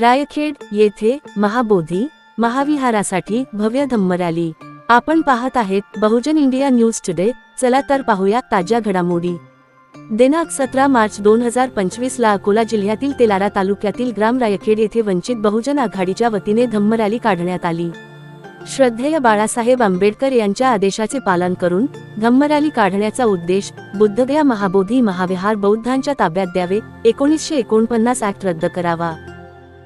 रायखेड येथे महाबोधी महाविहारासाठी भव्य धम्म रॅली. आपण पाहत आहेत बहुजन इंडिया न्यूज टुडे. चला तर पाहूया ताज्या घडामोडी. दिनांक सतरा मार्च दोन हजार पंचवीस ला अकोला जिल्ह्यातील तेलारा तालुक्यातील ग्राम रायखेड येथे वंचित बहुजन आघाडीच्या वतीने धम्म रॅली काढण्यात आली. श्रद्धेय बाळासाहेब आंबेडकर यांच्या आदेशाचे पालन करून धम्म रॅली काढण्याचा उद्देश बुद्धगया महाबोधी महाविहार बौद्धांच्या ताब्यात द्यावे एकोणीसशे एकोणपन्नास ऍक्ट रद्द करावा.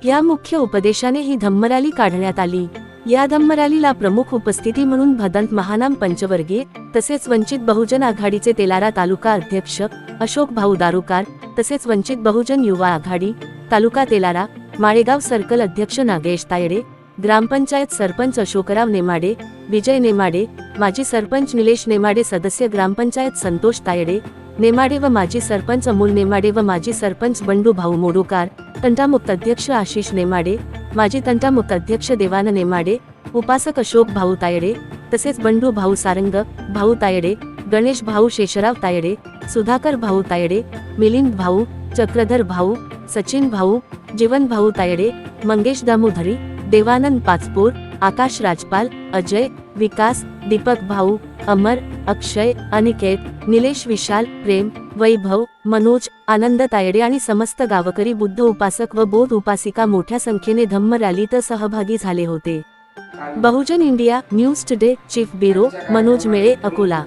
या मुख्य उपदेशाने ही धम्मराली काढण्यात आली. या धम्मरालीला प्रमुख उपस्थिती म्हणून भदंत महानाम पंचवर्गीय तसेच वंचित बहुजन आघाडीचे तेलारा तालुका अध्यक्ष अशोक भाऊ दारुकार तसेच वंचित बहुजन युवा आघाडी तालुका तेलारा माळेगाव सर्कल अध्यक्ष नागेश तायडे ग्रामपंचायत सरपंच अशोकराव नेमाडे विजय नेमाडे माजी सरपंच निलेश नेमाडे सदस्य ग्रामपंचायत संतोष तायडे नेमाडे व माजी सरपंच अमोल नेमाडे व माजी सरपंच बंडू भाऊ मोडूकार तंटामुक्त अध्यक्ष आशिष नेमाडे माजी तंटामुक्त अध्यक्ष देवान नेमाडे उपासक अशोक भाऊ तायडे तसेच बंडू भाऊ सारंग भाऊ तायडे गणेश भाऊ शेषराव तायडे सुधाकर भाऊ तायडे मिलिंद भाऊ चक्रधर भाऊ सचिन भाऊ जीवन भाऊ तायडे मंगेश दामोधरी देवानंद पाचपूर आकाश राजपाल अजय विकास दीपक भाऊ अमर अक्षय अनिकेत निलेश विशाल प्रेम वैभव मनोज आनंद तायडे आणि समस्त गावकरी बुद्ध उपासक व बौद्ध उपासिका मोठ्या संख्येने धम्म रॅलीत सहभागी झाले होते. Bahujan India News Today chief bureau Manoj Mele Akola.